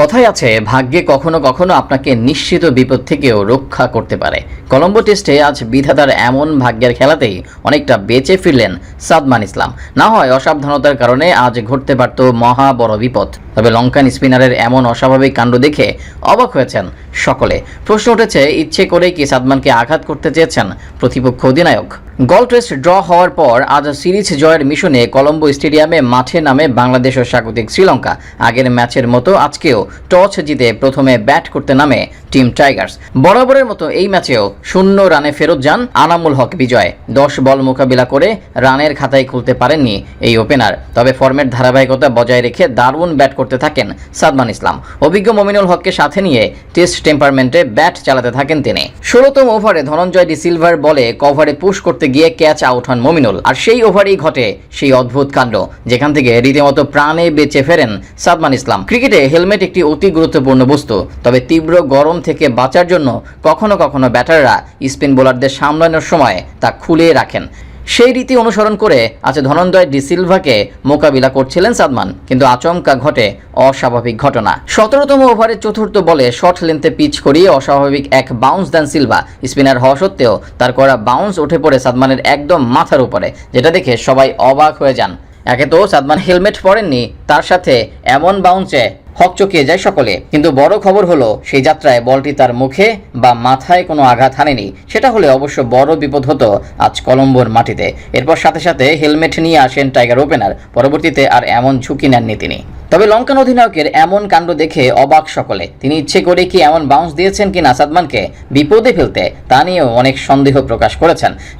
কথায় আছে, ভাগ্যে কখনো কখনো আপনাকে নিশ্চিত বিপদ থেকেও রক্ষা করতে পারে। কলম্বো টেস্টে আজ বিধাতার এমন ভাগ্যের খেলাতেই অনেকটা বেঁচে ফিরলেন সাদমান ইসলাম। না হয় অসাবধানতার কারণে আজ ঘটতে পারত মহা বড় বিপদ। তবে লঙ্কান স্পিনারের এমন অস্বাভাবিক কাণ্ড দেখে অবাক হয়েছেন সকলে। প্রশ্ন উঠেছে, ইচ্ছে করেই কি সাদমানকে আঘাত করতে চেয়েছেন প্রতিপক্ষ অধিনায়ক? গল টেস্ট ড্র হওয়ার পর আজ সিরিজ জয়ের মিশনে কলম্বো স্টেডিয়ামে মাঠে নামে বাংলাদেশ ও স্বাগতিক শ্রীলঙ্কা। আগের ম্যাচের মতো আজকেও টস জিতে প্রথমে ব্যাট করতে নামে টিম টাইগার্স। বরাবরের মতো এই ম্যাচেও শূন্য রানে ফেরত যান আনামুল হক বিজয়। দশ বল মোকাবিলা করে রানের খাতায় খুলতে পারেননি এই ওপেনার। তবে ফর্মের ধারাবাহিকতা বজায় রেখে দারুণ ব্যাট করতে থাকেন সাদমান ইসলাম। অভিজ্ঞ মমিনুল হককে সাথে নিয়ে টেস্ট টেম্পারমেন্টে ব্যাট চালাতে থাকেন তিনি। ষোলোতম ওভারে ধনঞ্জয় ডি সিলভার বলে কভারে পুশ করতে গিয়ে ক্যাচ আউট হন মমিনুল। আর সেই ওভারেই ঘটে সেই অদ্ভুত কাণ্ড, যেখান থেকে রীতিমতো প্রাণে বেঁচে ফেরেন সাদমান ইসলাম। ক্রিকেটে হেলমেট একটি অতি গুরুত্বপূর্ণ বস্তু, তবে তীব্র গরম থেকে বাঁচার জন্য কখনো কখনো ব্যাটাররা স্পিন বোলারদের সামলানোর সময় তা খুলে রাখেন। সেই রীতি অনুসরণ করে আজ ধনঞ্জয় ডি সিলভাকে মোকাবিলা করছিলেন সাদমান, কিন্তু আচমকা ঘটে অস্বাভাবিক ঘটনা। সতেরোতম ওভারের চতুর্থ বলে শর্ট লেন্থে পিচ করিয়ে অস্বাভাবিক এক বাউন্স দেন সিলভা। স্পিনার হওয়া সত্ত্বেও তার করা বাউন্স উঠে পড়ে সাদমানের একদম মাথার উপরে, যেটা দেখে সবাই অবাক হয়ে যান। একে তো সাদমান হেলমেট পরেননি, তার সাথে এমন বাউন্সে হকচকিয়ে যায় সকলে। কিন্তু বড় খবর হলো, সেই যাত্রায় বলটি তার মুখে বা মাথায় কোনো আঘাত হানেনি। সেটা হলে অবশ্য বড় বিপদ হতো আজ কলম্বোর মাটিতে। এরপর সাথে সাথে হেলমেট নিয়ে আসেন টাইগার ওপেনার। পরবর্তীতে আর এমন ঝুঁকি নেননি তিনি। তবে লঙ্কান অধিনায়কের এমন কাণ্ড দেখে অবাক সকলে। তিনি ইচ্ছে করে কি এমন বাউন্স দিয়েছেন কিনা সাদমানকে বিপদে ফেলতে, তা নিয়েও অনেক সন্দেহ প্রকাশ করেছেন।